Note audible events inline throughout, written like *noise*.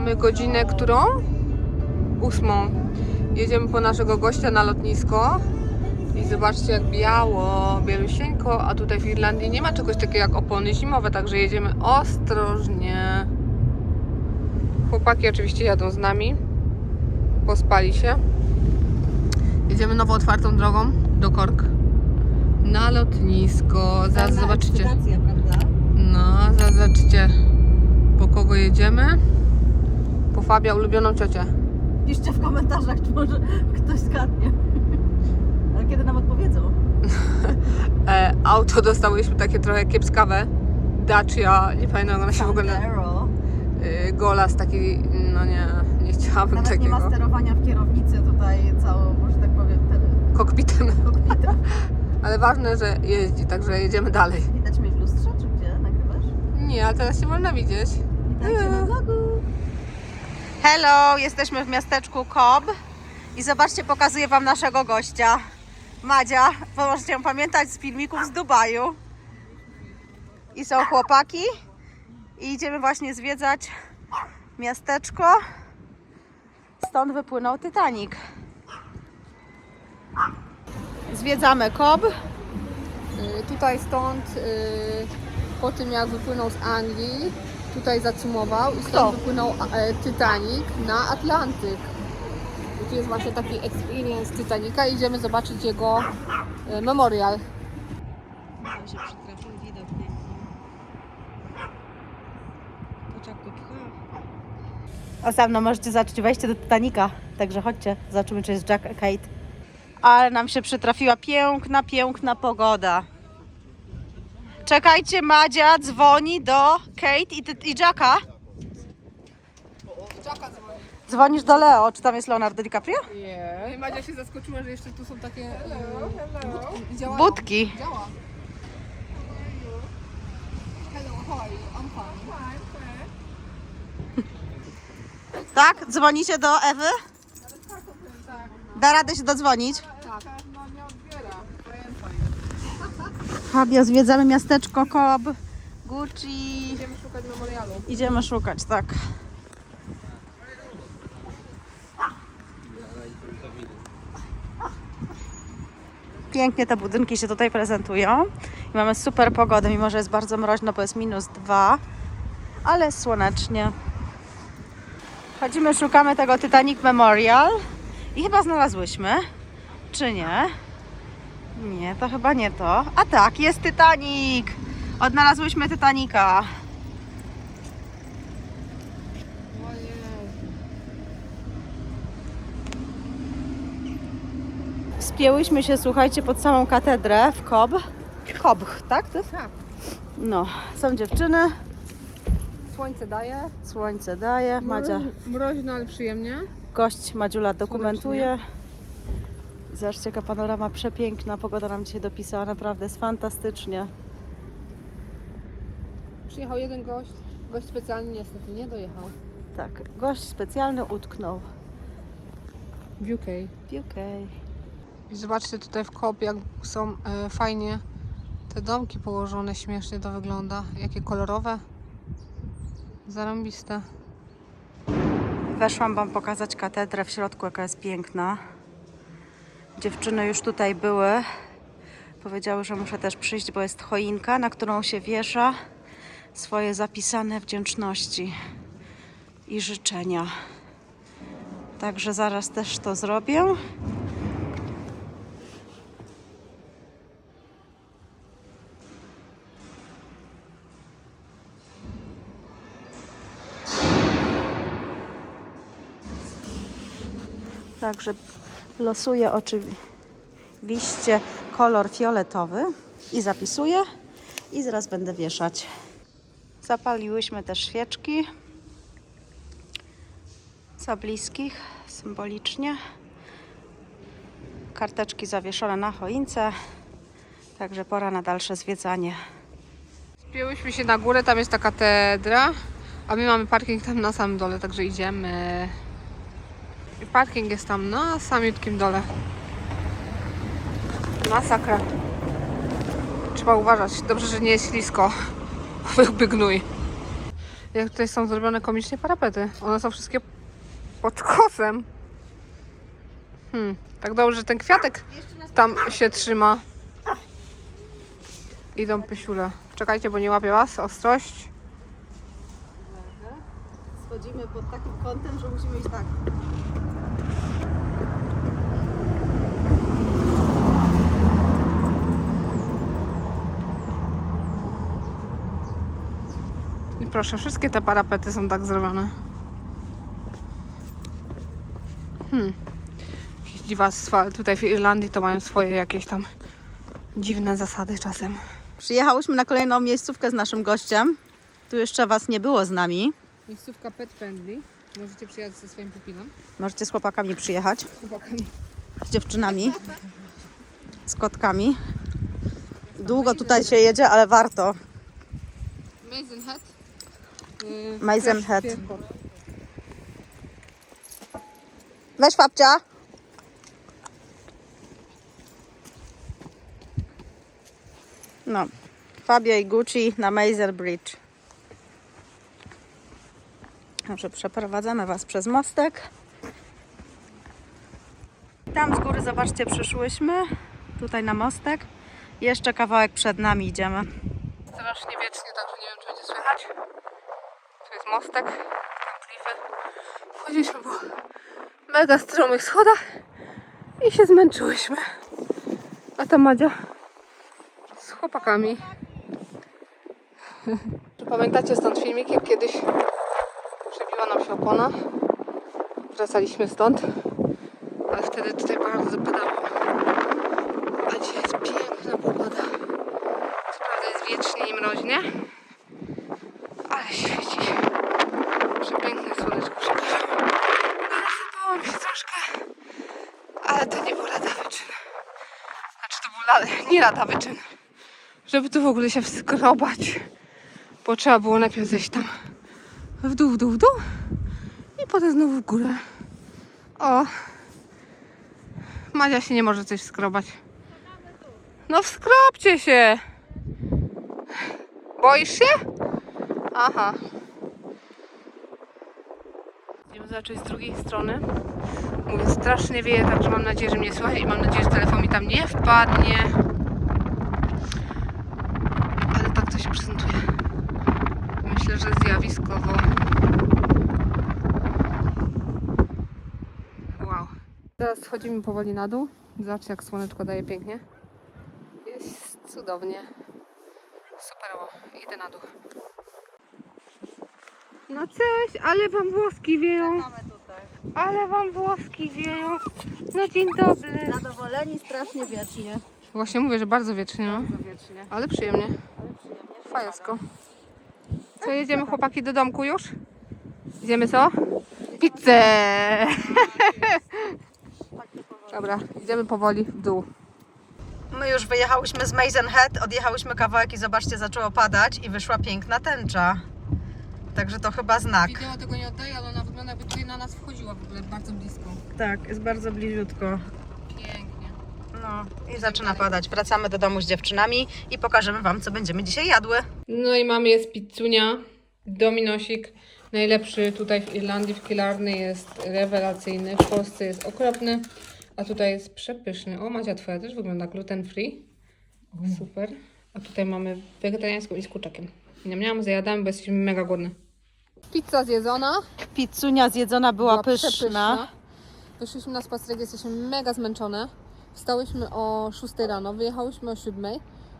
Mamy godzinę którą? Ósmą. Jedziemy po naszego gościa na lotnisko. I zobaczcie jak biało, bielusieńko, a tutaj w Irlandii nie ma czegoś takiego jak opony zimowe, także jedziemy ostrożnie. Chłopaki oczywiście jadą z nami. Pospali się. Jedziemy nowo otwartą drogą do Kork. Na lotnisko. Zaraz zobaczycie. No, zaraz zobaczycie po kogo jedziemy. Fabia ulubioną ciocię. Piszcie w komentarzach, czy może ktoś zgadnie. Ale kiedy nam odpowiedzą? *laughs* E, auto dostałyśmy takie trochę kiepskawe. Dacia, nie pamiętam jak ona się w ogóle... Sandero. Y, Golas taki, no nie, nie chciałabym Nawet nie takiego. ma sterowania w kierownicy tutaj całą, może tak powiem, ten Kokpitem. kokpitem. *laughs* Ale ważne, że jeździ, także jedziemy dalej. Widać mnie w lustrze, czy gdzie nagrywasz? Nie, a teraz się wolno widzieć. Witajcie na vlogu. Hello, jesteśmy w miasteczku Kob i zobaczcie, pokazuję Wam naszego gościa. Madzia, możecie ją pamiętać z filmików z Dubaju. I są chłopaki i idziemy właśnie zwiedzać miasteczko. Stąd wypłynął Titanic. Zwiedzamy Kob. Y, Tutaj stąd, y, po tym jak wypłynął z Anglii, tutaj zacumował i stąd Kto? wypłynął e, Titanic na Atlantyk. I tu jest właśnie taki experience Titanica i idziemy zobaczyć jego e, memorial. Osamno możecie zobaczyć wejście do Titanica, także chodźcie, zobaczymy czy jest Jack Kate. Ale nam się przytrafiła piękna, piękna pogoda. Czekajcie, Madzia dzwoni do Kate i, i Jacka. Dzwonisz do Leo, czy tam jest Leonardo DiCaprio? Nie. Madzia się zaskoczyła, że jeszcze tu są takie budki. Działają. Budki. Działa. Hello, how are you? I'm fine. Tak? Dzwonicie do Ewy? Da radę się dodzwonić? Tak. No nie odbiera. Fabio, zwiedzamy miasteczko Kob, Gucci. Idziemy szukać memorialu. Idziemy szukać, tak. Pięknie te budynki się tutaj prezentują. I mamy super pogodę, mimo że jest bardzo mroźno, bo jest minus dwa, ale słonecznie. Chodzimy, szukamy tego Titanic Memorial i chyba znalazłyśmy. Czy nie? Nie, to chyba nie to. A tak, jest Titanic! Odnalazłyśmy Titanica. Spięłyśmy się, słuchajcie, pod samą katedrę w Kob. Kobch, tak? To jest? Tak. No, są dziewczyny, Słońce daje. słońce daje, Madzia, Mroź- Mroźno, ale przyjemnie. gość Madziula dokumentuje. Zobaczcie, jaka panorama przepiękna, pogoda nam dzisiaj dopisała, naprawdę jest fantastycznie. Przyjechał jeden gość. Gość specjalny niestety nie dojechał. Tak, gość specjalny utknął W UK. w UK. I zobaczcie tutaj w kop, jak są e, fajnie te domki położone, śmiesznie to wygląda. Jakie kolorowe. Zarąbiste. Weszłam Wam pokazać katedrę w środku, jaka jest piękna. Dziewczyny już tutaj były. Powiedziały, że muszę też przyjść, bo jest choinka, na którą się wiesza swoje zapisane wdzięczności i życzenia. Także zaraz też to zrobię. Także losuję oczywiście kolor fioletowy i zapisuję i zaraz będę wieszać. Zapaliłyśmy też świeczki za bliskich, symbolicznie. Karteczki zawieszone na choince, także pora na dalsze zwiedzanie. Spięłyśmy się na górę, tam jest ta katedra, a my mamy parking tam na samym dole, także idziemy. Parking jest tam na samiutkim dole. Masakra. Trzeba uważać. Dobrze, że nie jest ślisko. *laughs* Byłby gnój. Jak tutaj są zrobione komicznie parapety. One są wszystkie pod kosem. Hmm, tak dobrze, że ten kwiatek tam się trzyma. Idą pysiule. Czekajcie, bo nie łapię was. Ostrość. Schodzimy pod takim kątem, że musimy iść tak. Proszę, wszystkie te parapety są tak zrobione. Hmm. Jakieś dziwactwa. Tutaj w Irlandii to mają swoje jakieś tam dziwne zasady czasem. Przyjechałyśmy na kolejną miejscówkę z naszym gościem. Tu jeszcze Was nie było z nami. Miejscówka pet friendly. Możecie przyjechać ze swoim pupilem. Możecie z chłopakami przyjechać, Chłopakami. z dziewczynami, z kotkami. Długo tutaj się jedzie, ale warto. Maisenhead. Yy, Fresh piekor. Weź babcia. No, Fabio i Gucci na Mazer Bridge. Dobrze, przeprowadzamy Was przez mostek. Tam z góry, zobaczcie, przyszłyśmy. Tutaj na mostek. Jeszcze kawałek przed nami idziemy. Strasznie wiecznie, także nie wiem, czy będzie słychać. Mostek. Klify. Chodziliśmy po mega stromych schodach i się zmęczyłyśmy. A ta Madzia z chłopakami. *laughs* Czy pamiętacie stąd filmik, jak kiedyś przebiła nam się opona? Wracaliśmy stąd, ale wtedy tutaj bardzo padało. A dzisiaj jest piękna pogoda. Co prawda jest wiecznie i mroźnie, ale świeci. Przepiękne słoneczko, przepraszam. Nasypało mi się troszkę, ale to nie był lada wyczyn. Znaczy to nie lada wyczyn. Żeby tu w ogóle się wskrobać, bo trzeba było najpierw zejść tam w dół, w dół, w dół i potem znowu w górę. O! Madzia się nie może coś skrobać. No wskropcie się! Boisz się? Aha. Idziemy zacząć z drugiej strony. Mówię, strasznie wieje, także mam nadzieję, że mnie słychać i mam nadzieję, że telefon mi tam nie wpadnie. Ale tak to się prezentuje. Myślę, że zjawiskowo. Wow. Teraz schodzimy powoli na dół. Zobaczcie, jak słoneczko daje pięknie. Jest cudownie. Super, idę na dół. No cześć, ale wam włoski wieją. Tutaj. Ale wam włoski wieją. No dzień dobry. Zadowoleni strasznie wiecznie. Właśnie mówię, że bardzo wiecznie, no. wiecznie. Ale przyjemnie. Fajosko. Co, jedziemy chłopaki do domku już? Idziemy co? Pizzę! *laughs* Dobra, idziemy powoli w dół. My już wyjechałyśmy z Maisenhead, odjechałyśmy kawałek i zobaczcie, zaczęło padać i wyszła piękna tęcza. Także to chyba znak. Wideo tego nie oddaję, ale ona wygląda jakby tutaj na nas wchodziła w ogóle bardzo blisko. Tak, jest bardzo bliziutko. I zaczyna padać. Wracamy do domu z dziewczynami i pokażemy Wam, co będziemy dzisiaj jadły. No i mamy jest pizzunia, dominosik. Najlepszy tutaj w Irlandii, w Killarney jest rewelacyjny, w Polsce jest okropny, a tutaj jest przepyszny. O, Madzia twoja też wygląda gluten free. Super. A tutaj mamy wegetariańską i z kurczakiem. Nie miałam, zajadamy, bo jesteśmy mega głodne. Pizza zjedzona. Pizzunia zjedzona była, pyszna. przepyszna. Wyszliśmy na spacerek, jesteśmy mega zmęczone. Wstałyśmy o 6 rano, wyjechałyśmy o 7,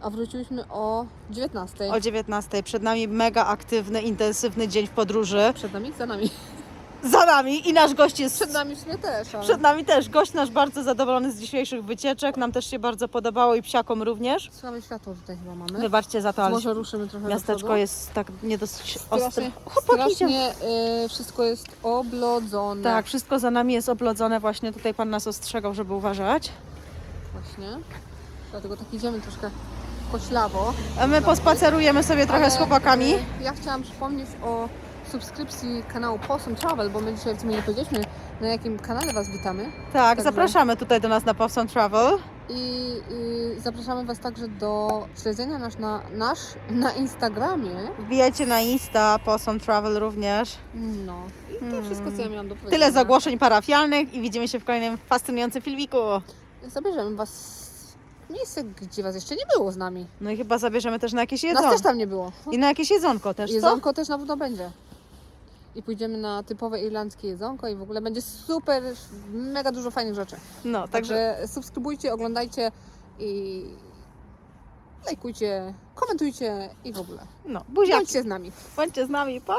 a wróciłyśmy o 19. O 19. Przed nami mega aktywny, intensywny dzień w podróży. Przed nami, za nami. *laughs* Za nami i nasz gość jest. Przed nami w sumie też, ale... Przed nami też gość nasz bardzo zadowolony z dzisiejszych wycieczek. Nam też się bardzo podobało i psiakom również. Słabe światło tutaj chyba mamy. Wybaczcie za to, ale Może ruszymy trochę do miasteczko przodu. jest tak nie dosyć ostre. Strasznie y, wszystko jest oblodzone. Tak, wszystko za nami jest oblodzone. Właśnie tutaj pan nas ostrzegał, żeby uważać. Właśnie. Dlatego tak idziemy troszkę koślawo. A my pospacerujemy sobie trochę z chłopakami. y, Ja chciałam przypomnieć o subskrypcji kanału Possum Travel, bo my dzisiaj w sumie nie powiedzieliśmy, na jakim kanale Was witamy. Tak, Także- zapraszamy tutaj do nas na Powson Travel. I, i zapraszamy Was także do śledzenia nasz na, nasz na Instagramie. Wbijajcie na Insta, Powson Travel również. No i to Hmm. wszystko, co ja miałam do powiedzenia. Tyle zagłoszeń parafialnych i widzimy się w kolejnym fascynującym filmiku. Zabierzemy Was w miejsce, gdzie Was jeszcze nie było z nami. No i chyba zabierzemy też na jakieś Nas jedzonko. też tam nie było. I na jakieś jedzonko też? Jedzonko też na pewno będzie. I pójdziemy na typowe irlandzkie jedzonko i w ogóle będzie super, mega dużo fajnych rzeczy. No, także Także subskrybujcie, oglądajcie i lajkujcie, komentujcie i w ogóle. no, buziaczki. Bądźcie z nami. Bądźcie z nami, pa!